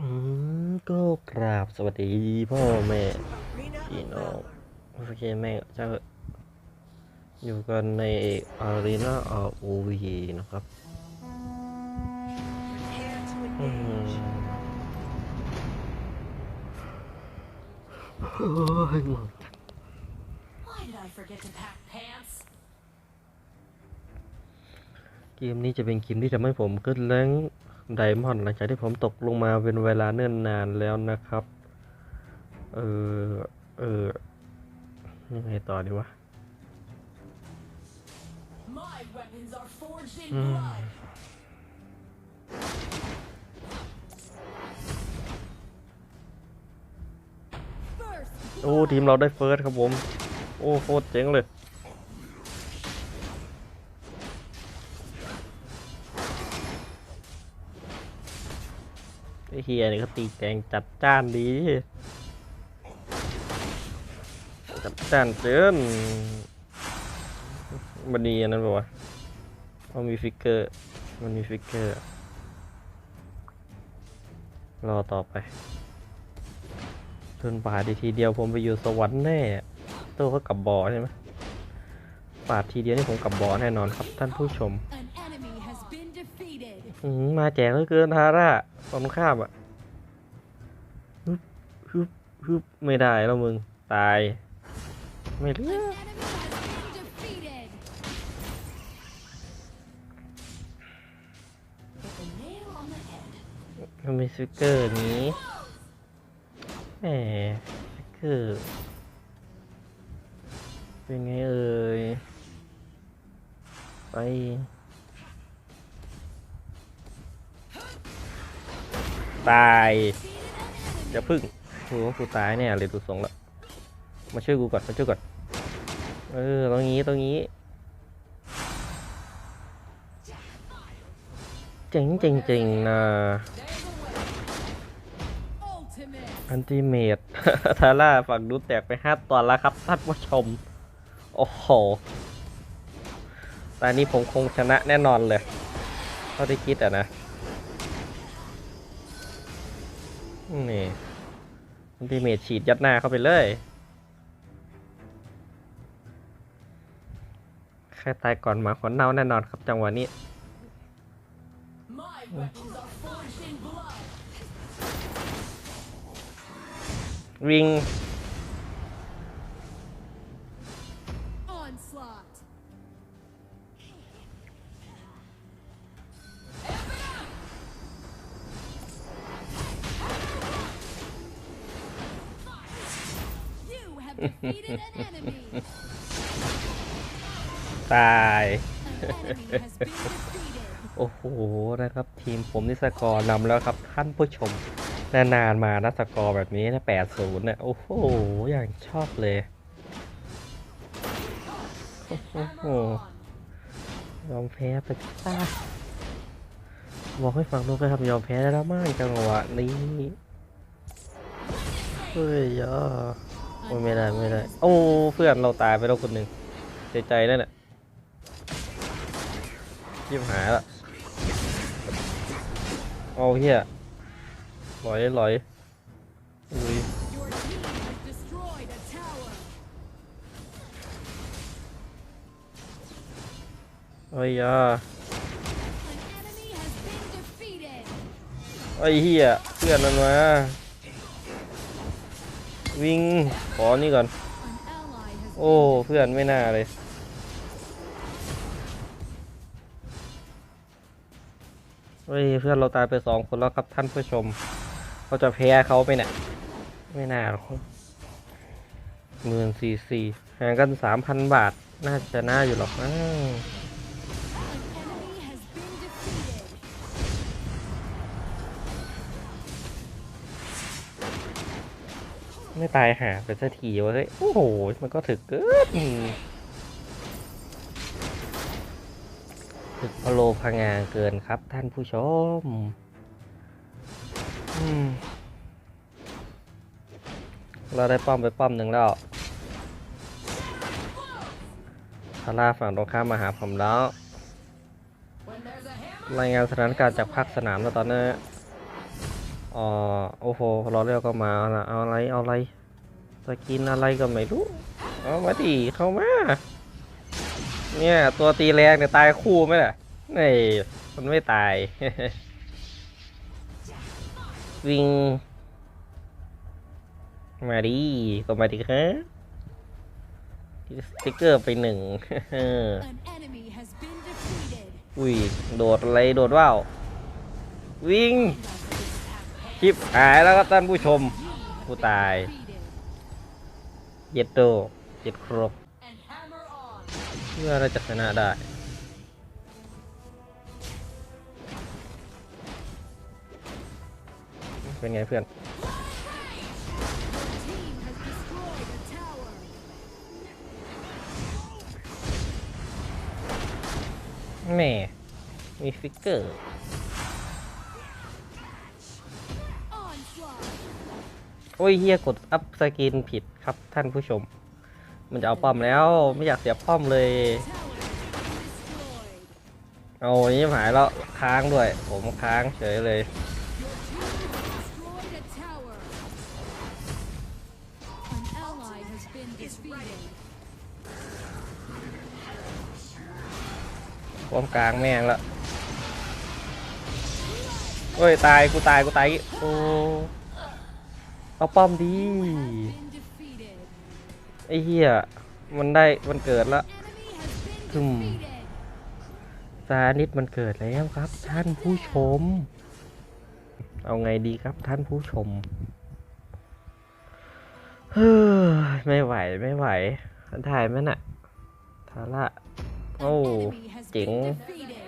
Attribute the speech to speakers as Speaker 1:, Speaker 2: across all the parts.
Speaker 1: อืมก็กราบสวัสดีพ่อแม่พี่น้องโอเคแม่เจ้าอยู่กันในอารีนาอาโอวีนะครับอืมโอ้ยง่วงจัง
Speaker 2: Why did I forget to pack pants?
Speaker 1: เกมนี้จะเป็นเกมที่ทำให้ผมขึ้นแรง ไดมอนด์หลังจากที่ผมตกลงมาเป็นเวลาเนิ่นนานแล้วนะครับ เออ เออ ยังไงต่อดีวะ
Speaker 2: My weapons are forged in
Speaker 1: Hmm.
Speaker 2: blood.
Speaker 1: โอ้ ทีมเราได้เฟิร์สครับผม โอ้ โคตรเจ๋งเลย ฮียนี่ก็ตีแกงจัดจ้านดี จัดจ้านเกินมันดีอันนั้นบอกว่ามันมีฟิกเกอร์ มันมีฟิกเกอร์ รอต่อไปจนป่าดีทีเดียวผมไปอยู่สวรรค์แน่ตัวก็กลับบ่อใช่ไหมปาดทีเดียวนี่ผมกลับบ่อแน่นอนครับท่านผู้ชมอืมมาแจกเหลือเกินทาร่าตอนข้ามอะ ฮึบฮึบฮึบไม่ได้แล้วมึง ตาย ไม่เหลื
Speaker 3: An
Speaker 1: อ
Speaker 3: enemy has been defeated.
Speaker 2: Hit the nail on the head.
Speaker 1: มันมีสติกเกอร์นี้แหมสติกเกอร์ เป็นไงเอ่ย ไปตาย อย่าพึ่งกูว่ากูตายเนี่ยเลยดูทรงแล้วมาช่วยกูก่อนมาช่วยก่อนเออตรงนี้ตรงนี้เจ๋งจริงๆนะอันติเมตทาร่าฝั่งดูแตกไปห้าตอนแล้วครับท่านผู้ชม โอ้โหตอนนี้ผมคงชนะแน่นอนเลยเท่าที่คิดอะนะ นี่ดิเมตฉีดยัดหน้าเข้าไปเลยใครตายก่อนหมาขนเน่าแน่นอนครับจังหวะนี้วิง ตาย
Speaker 3: An enemy has been defeated.
Speaker 1: โอ้โห นะครับ ทีมผมนี่สกอร์นำแล้วครับท่านผู้ชม นานๆมานะสกอร์แบบนี้นะแปดศูนย์เนี่ยโอ้โห อย่างชอบเลย โอ้โห
Speaker 3: On.
Speaker 1: ยอมแพ้ไปจ้าบอกให้ฟังดูกันครับยอมแพ้ได้แล้วมั้งจังหวะนี้เฮ้ยย่า โอ้ยไม่ได้ไม่ได้โอ้เพื่อนเราตายไปแล้วคนหนึ่งเสียใจนั่นแหละยิบหายละเอาเฮียลอยลอยอุ้ยเฮ้ยาไอ้เฮียเพื่อนมันมา วิ่งขอนี่ก่อน โอ้เพื่อนไม่น่าเลย เฮ้ยเพื่อนเราตายไปสองคนแล้วครับท่านผู้ชมเขาจะแพ้เขาไปเนี่ยไม่น่าหรอกหมื่นสี่สี่ห่างกันสามพันบาท น่าจะน่าอยู่หรอกนะ ไม่ตายหาไปสักทีวะเฮ้ย โอ้โห มันก็ถึกเกินถึกพโลพงาเกินครับท่านผู้ชม เราได้ป้อมไปป้อมหนึ่งแล้วทาร่าฝั่งตรงข้ามมาหาผมแล้ว รายงานสถานการณ์จากภาคสนามแล้วตอนนี้ อ๋อโอ้โหรอเรียกก็มาละเอาอะไรเอาอะไรจะกินอะไรก็ไม่รู้เอามาดิเข้ามาเนี่ยตัวตีแรงเนี่ยตายคู่ไหมล่ะนี่มันไม่ตายวิ่งมาดิก็มาดิฮะสติ๊กเกอร์ไปหนึ่ง
Speaker 3: An enemy has been defeated.
Speaker 1: อุ้ยโดดอะไรโดดว่าววิ่ง คลิปหายแล้วครับท่านผู้ชมผู้ตายเย็ดโดเย็ดครบเพื่อเราจะชนะได้เป็นไงเพื่อน แม่ มีฟิกเกอร์ โอ้ยเฮียกดอัพสกินผิดครับท่านผู้ชม มันจะเอาป้อมแล้วไม่อยากเสียป้อมเลย เอาอย่างนี้หายแล้วค้างด้วย ผมค้างเฉยเลย ป้อมกลางแม่งละโอ้ย ตาย กูตาย กูตายกโอ้ เอาป้อมดีไอ้เหี้ยมันได้มันเกิดละ
Speaker 3: Enemy has been
Speaker 1: Hmm.
Speaker 3: defeated.
Speaker 1: ซานิดมันเกิดแล้วครับ ท่านผู้ชม เอาไงดีครับท่านผู้ชมเฮ้ยไม่ไหวไม่ไหวถ่ายไหมน่ะทาระโอ้เจ๋ง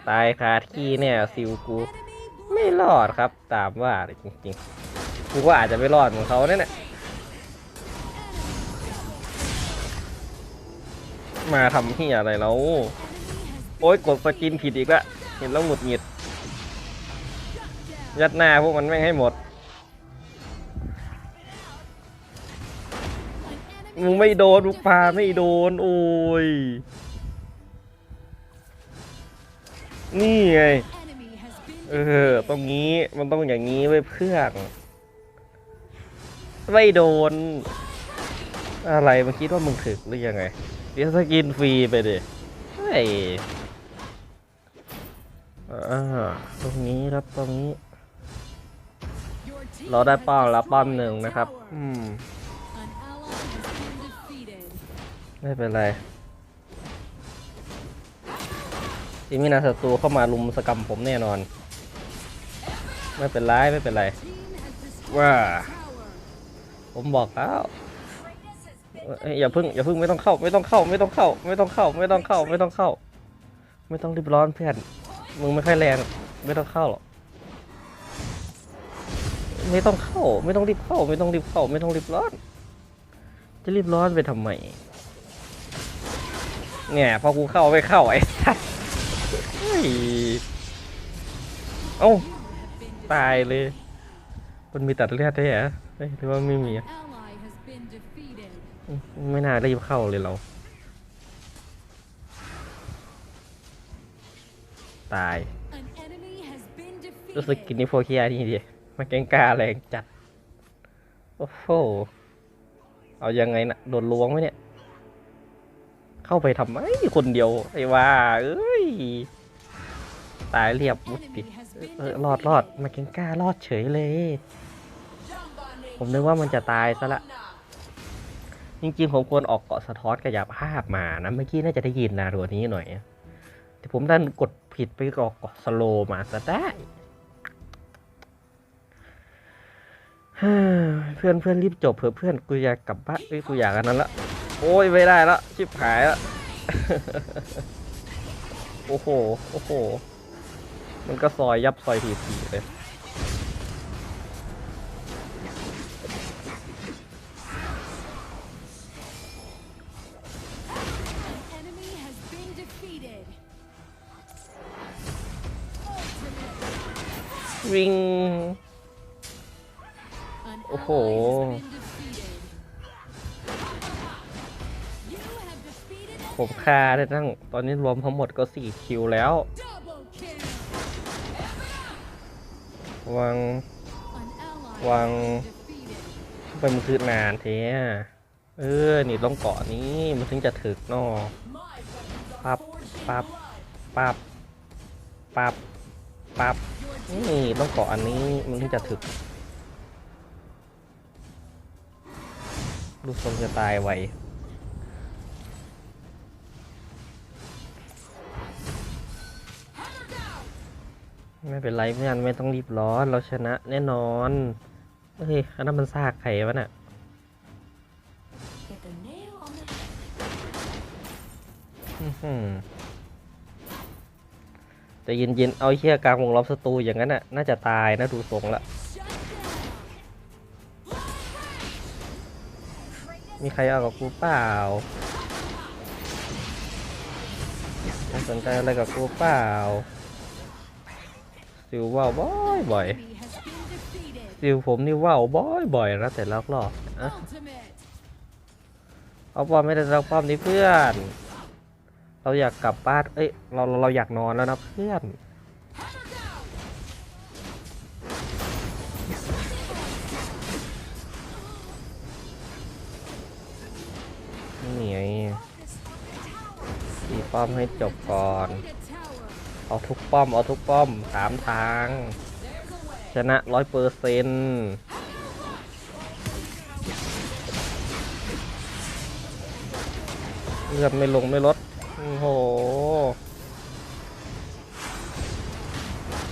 Speaker 1: ตายคาที่เนี่ยซิวกู ไม่รอดครับตามว่าจริงๆ กูก็อาจจะไม่รอดเหมือนเขาเนี่ยแหละมาทำที่อะไรแล้ว โอ๊ยกดสกินผิดอีกล้วเห็นแล้วหงุดหงิด ยัดหน้าพวกมันแม่งให้หมด มึงไม่โดนลูกปลาไม่โดน โอ้ย นี่ไง เออตรงนี้มันต้องอย่างนี้ไว้เพื่อน ไม่โดน อะไรมึงคิดว่ามึงถึกหรือยังไงเดี๋ยวสกินฟรีไปดิเฮ้ยอ่าตรงนี้ครับตรงนี้ เราได้ป้อมแล้วป้อมหนึ่งนะครับ อืมไม่เป็นไรทีมีนาศัตรูเข้ามาลุมสกรรมผมแน่นอน ไม่เป็นไร ไม่เป็นไรว่า
Speaker 3: wow.
Speaker 1: ผมบอกแล้วเอ้ยอย่าพึ่งอย่าพึ่งไม่ต้องเข้า ไม่ต้องเข้า ไม่ต้องเข้า ไม่ต้องเข้า ไม่ต้องเข้า ไม่ต้องเข้า ไม่ต้องรีบร้อนเพื่อนมึงไม่ค่อยแรงไม่ต้องเข้าหรอกไม่ต้องเข้า ไม่ต้องรีบเข้า ไม่ต้องรีบเข้า ไม่ต้องรีบร้อน จะรีบร้อนไปทำไมเนี่ยพอกูเข้าไม่เข้าไอ้สัสเฮ้ยเอ้าตายเลย มันมีตัดเลือดด้เหรอ เฮ้ยหรือว่าไม่มีอะ
Speaker 3: Ally has been defeated.
Speaker 1: ไม่น่ารีบเข้าเลยเรา ตาย
Speaker 3: An enemy has been
Speaker 1: รู้สึก
Speaker 3: defeated.
Speaker 1: กินนิโฟเคียนี่ดิมาแกงกล้าแรงจัด โอ้โห เอายังไงนะโดนล้วงไหมเนี่ย เข้าไปทำไมคนเดียว ไอ้ว่า เอ้ย ตายเรียบวุดดิ
Speaker 3: Enemy has been
Speaker 1: เออรอดรอดมาแกงกล้ารอดเฉยเลย ผมนึกว่ามันจะตายซะละ จริงๆ ผมควรออกเกาะสะท้อนกระยับภาพมานะเมื่อกี้น่าจะได้ยินนารัวนี้หน่อย แต่ผมดันกดผิดไปออกเกาะสโลมาซะได้เพื่อนเพื่อนรีบจบเผื่อเพื่อนกูอยากกลับบ้านเอ้ยกูอยากอันนั้นละโอ้ยไม่ได้ละชิบหายละโอ้โหโอ้โหมันก็ซอยยับซอยทีทีๆเลย ริง
Speaker 3: โอ้โห
Speaker 1: ผมคาได้ตั้ง ตอนนี้รวมทั้งหมดก็ 4 คิวแล้ววางวางไปมันคือนานเท้เออ นี่ต้องเกาะนี้มันถึงจะถึกนอ
Speaker 2: ปับ
Speaker 1: ปั
Speaker 2: บ
Speaker 1: ปับปับปับ นี่ต้องเกาะอันนี้มันถึงจะถึกลูกทรงจะตายไวไม่เป็นไรเพื่อนไม่ต้องรีบร้อนเราชนะแน่นอนเฮ้ยอันนั้นมันซากไข่วะน่ะอือหือ แต่เย็นๆ เอาเชี่ยกลางวงล้อมศัตรูอย่างนั้นน่ะ น่าจะตายนะดูทรงละ มีใครเอากับกูเปล่าไม่สนใจอะไรกับกูเปล่าสิวว่าวบ่อยบ่อย
Speaker 3: Enemy has been defeated.
Speaker 1: สิวผมนี่ว่าวบ่อยบ่อยนะแต่ลอกลอกๆอะ
Speaker 3: Ultimate.
Speaker 1: เอาป้อมไม่ได้เราป้อมนี้เพื่อน เราอยากกลับบ้าน เอ้ยเราเราเราอยากนอนแล้วนะเพื่อน นี่ไงตีป้อมให้จบก่อน เอาทุกป้อม เอาทุกป้อมสามทาง ชนะร้อยเปอร์เซ็นต์เลือดไม่ลงไม่ลด โอ้โห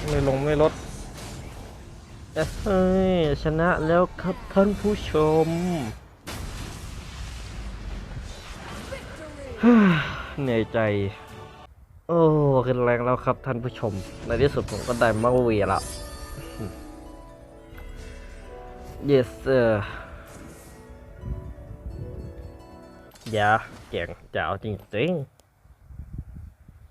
Speaker 1: ไม่ลงไม่ลดเฮ้ย ชนะแล้วครับท่านผู้ชม เหนื่อยใจ โอ้ขึ้นแรงแล้วครับท่านผู้ชม ในที่สุดผมก็ได้มาเวียแล้ว yes sir อย่าเก่งจ๋าจริงๆ